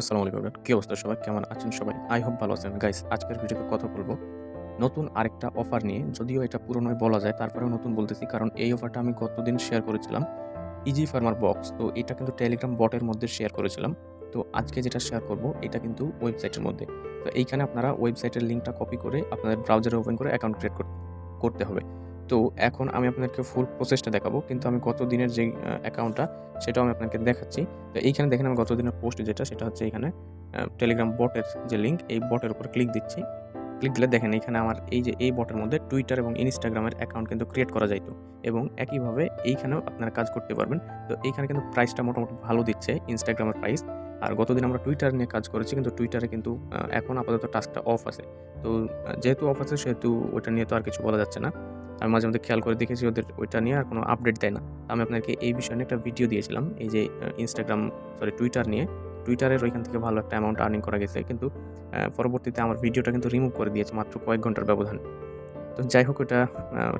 আসসালামু আলাইকুম কি অবস্থা সবাই? কেমন আছেন সবাই? আই হোপ ভালো আছেন। গাইস, আজকের ভিডিওতে কথা বলব নতুন আরেকটা অফার নিয়ে। যদিও এটা পুরনোই বলা যায়, তারপরেও নতুন বলতেছি। কারণ এই অফারটা আমি গতদিন শেয়ার করেছিলাম ইজি ফার্মার বক্স তো এটা কিন্তু টেলিগ্রাম বটের মধ্যে শেয়ার করেছিলাম। তো আজকে যেটা শেয়ার করব, এটা কিন্তু ওয়েবসাইটের মধ্যে। তো এইখানে আপনারা ওয়েবসাইটের লিঙ্কটা কপি করে আপনাদের ব্রাউজারে ওপেন করে অ্যাকাউন্ট ক্রিয়েট করতে হবে। তো এখন আমি আপনাদেরকে ফুল প্রসেসটা দেখাবো। কিন্তু আমি গত দিনের যে অ্যাকাউন্টটা সেটাও আমি আপনাকে দেখাচ্ছি। তো এইখানে দেখেন আমি গত দিনের পোস্ট যেটা, সেটা হচ্ছে এখানে টেলিগ্রাম বটের যে লিঙ্ক এই বটের উপর ক্লিক দিচ্ছি। ক্লিক দিলে দেখেন এখানে আমার এই যে, এই বটের মধ্যে টুইটার এবং ইনস্টাগ্রামের অ্যাকাউন্ট কিন্তু ক্রিয়েট করা যাইতো। এবং একইভাবে এইখানেও আপনারা কাজ করতে পারবেন। তো এইখানে কিন্তু প্রাইসটা মোটামুটি ভালো দিচ্ছে ইনস্টাগ্রামের প্রাইস আর গতদিন আমরা টুইটার নিয়ে কাজ করেছি, কিন্তু টুইটারে কিন্তু এখন আপাতত টাস্কটা অফ আছে। তো যেহেতু অফ আছে, সেহেতু ওটা নিয়ে তো আর কিছু বলা যাচ্ছে না। আমি মাঝে মধ্যে খেয়াল করে দেখেছি ওদের, ওইটা নিয়ে আর কোনো আপডেট দেয় না। আমি আপনাকে এই বিষয়ে নিয়ে একটা ভিডিও দিয়েছিলাম, এই যে ইনস্টাগ্রাম সরি টুইটার নিয়ে। টুইটারের ওইখান থেকে ভালো একটা অ্যামাউন্ট আর্নিং করা গেছে। কিন্তু পরবর্তীতে আমার ভিডিওটা কিন্তু রিমুভ করে দিয়েছে, মাত্র কয়েক ঘণ্টার ব্যবধান। তো যাই হোক, ওটা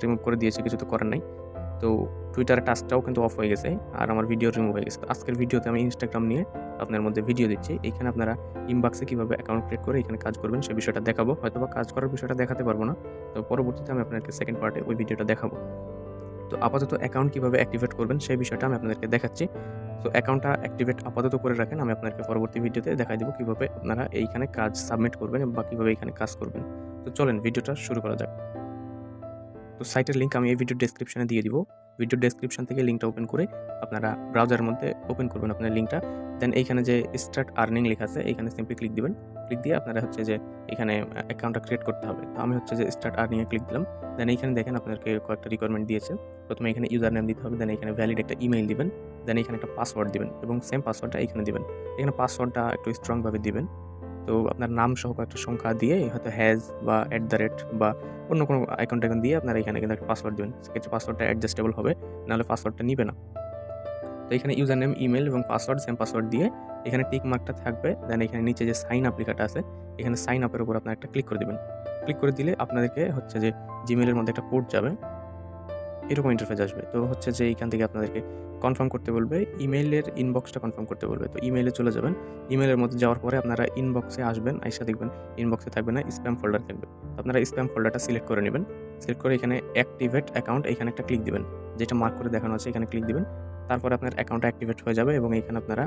রিমুভ করে দিয়েছে, কিছু তো করার নাই। তো টুইটারের টাস্কটাও কিন্তু অফ হয়ে গেছে আর আমার ভিডিও রিমুভ হয়ে গেছে। তো আজকের ভিডিওতে আমি ইনস্টাগ্রাম নিয়ে আপনার মধ্যে ভিডিও দিচ্ছি। এখানে আপনারা ইনবক্সে কীভাবে অ্যাকাউন্ট ক্রিয়েট করে এখানে কাজ করবেন সে বিষয়টা দেখাবো। হয়তো বা কাজ করার বিষয়টা দেখাতে পারব না। তো পরবর্তীতে আমি আপনাকে সেকেন্ড পার্টে ওই ভিডিওটা দেখাবো। তো আপাতত অ্যাকাউন্ট কীভাবে অ্যাক্টিভেট করবেন সেই বিষয়টা আমি আপনাদেরকে দেখাচ্ছি। তো অ্যাকাউন্টটা অ্যাক্টিভেট আপাতত করে রাখেন, আমি আপনাকে পরবর্তী ভিডিওতে দেখাই দেবো কীভাবে আপনারা এইখানে কাজ সাবমিট করবেন বা কীভাবে এইখানে কাজ করবেন। তো চলেন ভিডিওটা শুরু করা যাক। তো সাইটের লিঙ্ক আমি এই ভিডিও ডেসক্রিপশনে দিয়ে দিব। ভিডিও ডেসক্রিপশন থেকে লিঙ্কটা ওপেন করে আপনারা ব্রাউজারের মধ্যে ওপেন করবেন আপনার লিঙ্কটা দেন এইখানে যে স্টার্ট আর্নিং লেখা আছে, এইখানে সিম্পলি ক্লিক দিবেন। ক্লিক দিয়ে আপনারা হচ্ছে যে এখানে অ্যাকাউন্টটা ক্রিয়েট করতে হবে। তো আমি হচ্ছে যে স্টার্ট আর্নিংয়ে ক্লিক দিলাম। দেন এইখানে দেখেন আপনাদেরকে কয়েকটা রিকোয়ারমেন্ট দিয়েছে। প্রথমে এখানে ইউজার নেম দিতে হবে দেন এখানে ভ্যালিড একটা ইমেইল দিবেন। দেন এখানে একটা পাসওয়ার্ড দিবেন এবং সেম পাসওয়ার্ডটা এখানে দিবেন। এখানে পাসওয়ার্ডটা একটু স্ট্রংভাবে দিবেন। তো আপনার নাম সহ একটা সংখ্যা দিয়ে হয়তো হ্যাজ বা অ্যাট দ্য রেট বা অন্য কোনো আইকন টাইকন দিয়ে আপনারা এখানে কিন্তু একটা পাসওয়ার্ড দেবেন। সেক্ষেত্রে পাসওয়ার্ডটা অ্যাডজাস্টেবল হবে, নাহলে পাসওয়ার্ডটা নিবে না। তো এখানে ইউজার নেম ইমেল এবং পাসওয়ার্ড সেম পাসওয়ার্ড দিয়ে এখানে টিক মার্কটা থাকবে দেন এখানে নিচে যে সাইন আপ লেখাটা আছে, এখানে সাইন আপের উপর আপনার একটা ক্লিক করে দেবেন। ক্লিক করে দিলে আপনাদেরকে হচ্ছে যে জিমেলের মধ্যে একটা কোড যাবে। এরকম ইন্টারফেস আসবে। তো হচ্ছে যে এইখান থেকে আপনাদেরকে কনফার্ম করতে বলবে ইমেইলের ইনবক্সটা কনফার্ম করতে বলবে। তো ইমেইলে চলে যাবেন। ইমেইলের মধ্যে যাওয়ার পরে আপনারা ইনবক্সে আসবেন, আইসা দেখবেন ইনবক্সে থাকবে না স্প্যাম ফোল্ডার থাকবে। আপনারা স্প্যাম ফোল্ডারটা সিলেক্ট করে নেবেন। সিলেক্ট করে এখানে অ্যাক্টিভেট অ্যাকাউন্ট এখানে একটা ক্লিক দিবেন। যেটা মার্ক করে দেখানো আছে, এখানে ক্লিক দিবেন। তারপরে আপনার অ্যাকাউন্টটা অ্যাক্টিভেট হয়ে যাবে এবং এখানে আপনারা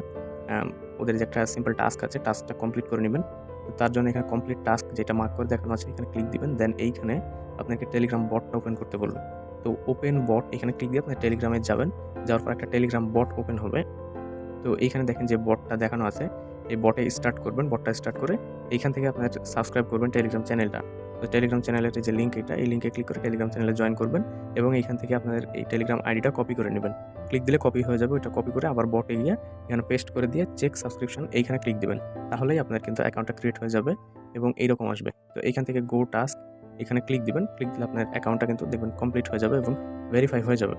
ওদের যে একটা সিম্পল টাস্ক আছে টাস্কটা কমপ্লিট করে নেবেন। তার জন্য এখানে কমপ্লিট টাস্ক যেটা মার্ক করে দেখানো আছে, এখানে ক্লিক দিবেন। দেন এইখানে আপনাকে টেলিগ্রাম বটটা ওপেন করতে বলবে। তো ওপেন বট এখানে ক্লিক দিয়ে আপনার টেলিগ্রামে যাবেন। যাওয়ার পর একটা টেলিগ্রাম বট ওপেন হবে। তো এইখানে দেখেন যে বটটা দেখানো আছে। এই বটে স্টার্ট করবেন বটটা স্টার্ট করে এইখান থেকে আপনার সাবস্ক্রাইব করবেন টেলিগ্রাম চ্যানেলটা তো টেলিগ্রাম চ্যানেলের যে লিঙ্ক এটা, এই লিঙ্কে ক্লিক করে টেলিগ্রাম চ্যানেলে জয়েন করবেন এবং এইখান থেকে আপনাদের এই টেলিগ্রাম আইডিটা কপি করে নেবেন। ক্লিক দিলে কপি হয়ে যাবে, ওইটা কপি করে আবার বটে গিয়ে এখানে পেস্ট করে দিয়ে চেক সাবস্ক্রিপশন এইখানে ক্লিক দিবেন। তাহলেই আপনার কিন্তু অ্যাকাউন্টটা ক্রিয়েট হয়ে যাবে এবং এইরকম আসবে। তো এইখান থেকে গো টাস্ক এখানে ক্লিক দিবেন ক্লিক দিলে আপনার অ্যাকাউন্টটা কিন্তু দেখবেন কমপ্লিট হয়ে যাবে এবং ভেরিফাই হয়ে যাবে।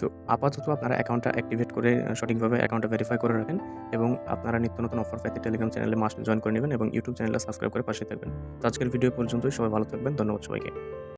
তো আপাতত আপনারা অ্যাকাউন্টটা অ্যাক্টিভেট করে সঠিকভাবে অ্যাকাউন্টটা ভেরিফাই করে রাখেন এবং আপনারা নিত্য নতুন অফার পাইতে টেলিগ্রাম চ্যানেলে মাস্ট জয়েন করে নেবেন এবং ইউটিউব চ্যানেলটা সাবস্ক্রাইব করে পাশে থাকবেন। তো আজকের ভিডিও পর্যন্তই, সবাই ভালো থাকবেন, ধন্যবাদ সবাইকে।